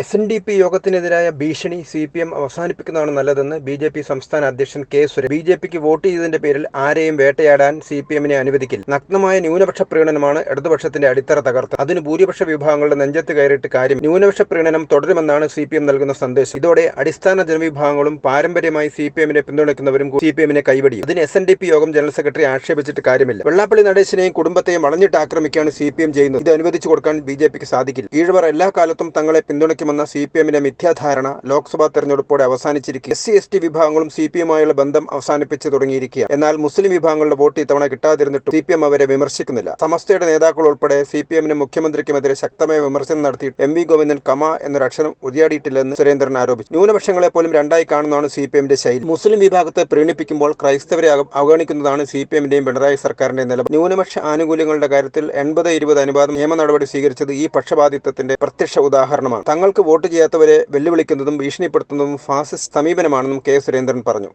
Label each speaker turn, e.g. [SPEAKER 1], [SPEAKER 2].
[SPEAKER 1] S N D P യോഗത്തിനെതിരായ ഭീഷണി C P M അവസാനിപ്പിക്കുന്നതാണ് നല്ലതെന്ന് ബി ജെ പി സംസ്ഥാന അധ്യക്ഷൻ കെ സുരേഷ്. ബി ജെ പിക്ക് വോട്ട് ചെയ്തതിന്റെ പേരിൽ ആരെയും വേട്ടയാടാൻ സി പി എമ്മിനെ അനുവദിക്കില്ല. നഗ്നമായ ന്യൂനപക്ഷ പ്രീണനമാണ് ഇടതുപക്ഷത്തിന്റെ അടിത്തറ തകർത്ത് അതിന് ഭൂരിപക്ഷ വിഭാഗങ്ങളുടെ നെഞ്ചത്ത് കയറിയിട്ട് കാര്യം ന്യൂനപക്ഷ പ്രീണനം തുടരുമെന്നാണ് സി പി എം നൽകുന്ന സന്ദേശം. ഇതോടെ അടിസ്ഥാന ജനവിഭാഗങ്ങളും പാരമ്പര്യമായി സി പി എമ്മിനെ പിന്തുണയ്ക്കുന്നവരും സി പി എമ്മിനെ കൈവടിയും അതിന് എസ് എൻ ഡി പി യോഗം ജനറൽ സെക്രട്ടറി ആക്ഷേപിച്ചിട്ട് കാര്യമില്ല. വെള്ളാപ്പള്ളി നടേശിനെയും കുടുംബത്തെയും വളഞ്ഞിട്ട് ആക്രമിക്കുകയാണ് സി പി എം ചെയ്യുന്നത്. ഇത് അനുവദിച്ചു കൊടുക്കാൻ ബി ജെ പിക്ക് സാധിക്കില്ല. ഈഴവർ എല്ലാ കാലത്തും തങ്ങളെ പിന്തുണയ്ക്കുമെന്ന സി പി എമ്മിന്റെ മിഥ്യാധാരണ ലോക്സഭാ തെരഞ്ഞെടുപ്പോടെ അവസാനിച്ചിരിക്കുക എസ് സി എസ് ടി വിഭാഗങ്ങളും സി പി എമ്മുമായുള്ള ബന്ധം അവസാനിപ്പിച്ച് തുടങ്ങിയിരിക്കുക എന്നാൽ മുസ്ലിം വിഭാഗങ്ങളുടെ വോട്ട് ഇത്തവണ കിട്ടാതിരുന്നിട്ടും സി പി എം അവരെ വിമർശിക്കുന്നില്ല. സമസ്തയുടെ നേതാക്കൾ ഉൾപ്പെടെ സി പി എമ്മിനും മുഖ്യമന്ത്രിക്കുമെതിരെ ശക്തമായ വിമർശനം നടത്തി എം വി ഗോവിന്ദൻ കമ എന്നൊരു അക്ഷരം ഉരിയാടിയിട്ടില്ലെന്ന് സുരേന്ദ്രൻ ആരോപിച്ചു. ന്യൂനപക്ഷങ്ങളെ പോലും രണ്ടായി കാണുന്നതാണ് സി പി എമ്മിന്റെ ശൈലി. മുസ്ലിം വിഭാഗത്തെ പ്രീണിപ്പിക്കുമ്പോൾ ക്രൈസ്തവരെ അവഗണിക്കുന്നതാണ് സി പി എമ്മിന്റെയും പിണറായി സർക്കാരിന്റെ നിലപാട്. ന്യൂനപക്ഷ ആനുകൂല്യങ്ങളുടെ കാര്യത്തിൽ എൺപത് ഇരുപത് അനുപാതം നിയമ നടപടി സ്വീകരിച്ചത് ഈ പക്ഷപാതിത്വത്തിന്റെ പ്രത്യക്ഷ ഉദാഹരണമാണ്. തങ്ങൾക്ക് വോട്ട് ചെയ്യാത്തവരെ വെല്ലുവിളിക്കുന്നതും ഭീഷണിപ്പെടുത്തുന്നതും ഫാസിസ്റ്റ് സമീപനമാണെന്നും കെ സുരേന്ദ്രൻ പറഞ്ഞു.